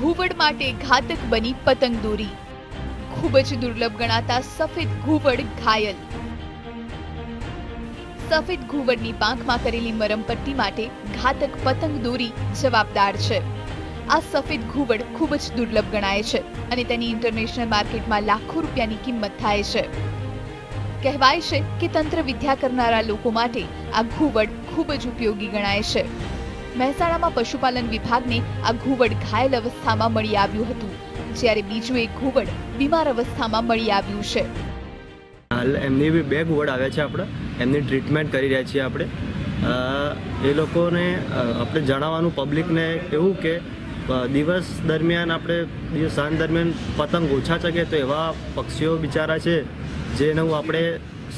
ઘુવડ માટે ઘાતક બની પતંગ દોરી. ખૂબ જ દુર્લભ ગણાતા સફેદ ઘુવડ ઘાયલ. સફેદ ઘુવડની પાંખમાં કરેલી મરમપટ્ટી માટે ઘાતક પતંગ દોરી જવાબદાર છે. આ સફેદ ઘુવડ ખૂબ જ દુર્લભ ગણાય છે અને તેની ઇન્ટરનેશનલ માર્કેટમાં લાખો રૂપિયાની કિંમત થાય છે. કહેવાય છે કે તંત્ર વિદ્યા કરનારા લોકો માટે આ ઘુવડ ખૂબ જ ઉપયોગી ગણાય છે. મહેસાણામાં પશુપાલન વિભાગને આ ઘુવડ ઘાયલ અવસ્થામાં મળી આવ્યું હતું, જ્યારે બીજું એક ઘુવડ બીમાર અવસ્થામાં મળી આવ્યું છે. હાલ એમની બી બે ઘુવડ આવ્યા છે આપણે, એમની ટ્રીટમેન્ટ કરી રહ્યા છીએ આપણે. એ લોકોને આપણે જણાવવાનું પબ્લિકને એવું કે દિવસ દરમિયાન આપણે, દિવસ સાંજ દરમિયાન પતંગ ઓછા ચગે તો એવા પક્ષીઓ બિચારા છે, જેનું આપણે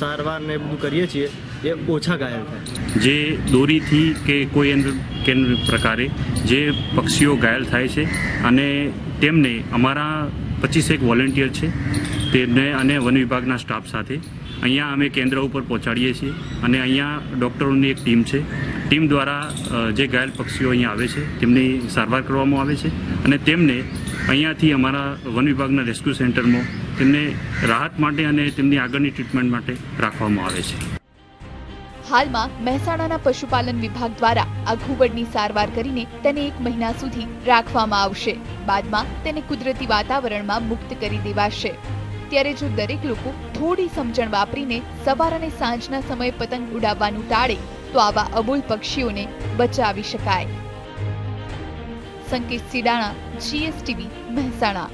સારવાર ને બધું કરીએ છીએ. એ ઓછા ઘાયલ થાય જે દોરીથી કે કોઈ અન્ય કેન પ્રકારે જે પક્ષીઓ ઘાયલ થાય છે અને તેમને અમારા પચીસેક વોલેન્ટિયર છે, તેમને અને વન વિભાગના સ્ટાફ સાથે અહીંયા અમે કેન્દ્ર ઉપર પહોંચાડીએ છીએ અને અહીંયા ડૉક્ટરોની એક ટીમ છે. ટીમ દ્વારા જે ઘાયલ પક્ષીઓ અહીંયા આવે છે, તેમની સારવાર કરવામાં આવે છે અને તેમને અહીંયાથી અમારા વન વિભાગના રેસ્ક્યુ સેન્ટરમાં તેમને રાહત માટે અને તેમની આગળની ટ્રીટમેન્ટ માટે રાખવામાં આવે છે. હાલમાં મહેસાણાના પશુપાલન વિભાગ દ્વારા આ ઘુવડની સારવાર કરીને તેને એક મહિના સુધી રાખવામાં આવશે. બાદમાં તેને કુદરતી વાતાવરણમાં મુક્ત કરી દેવાશે. ત્યારે જો દરેક લોકો થોડી સમજણ વાપરીને સવાર અને સાંજના સમયે પતંગ ઉડાવવાનું ટાળે, તો આવા અબોલ પક્ષીઓને બચાવી શકાય. સંકેત સિડાણા જીએસટીવી મહેસાણા.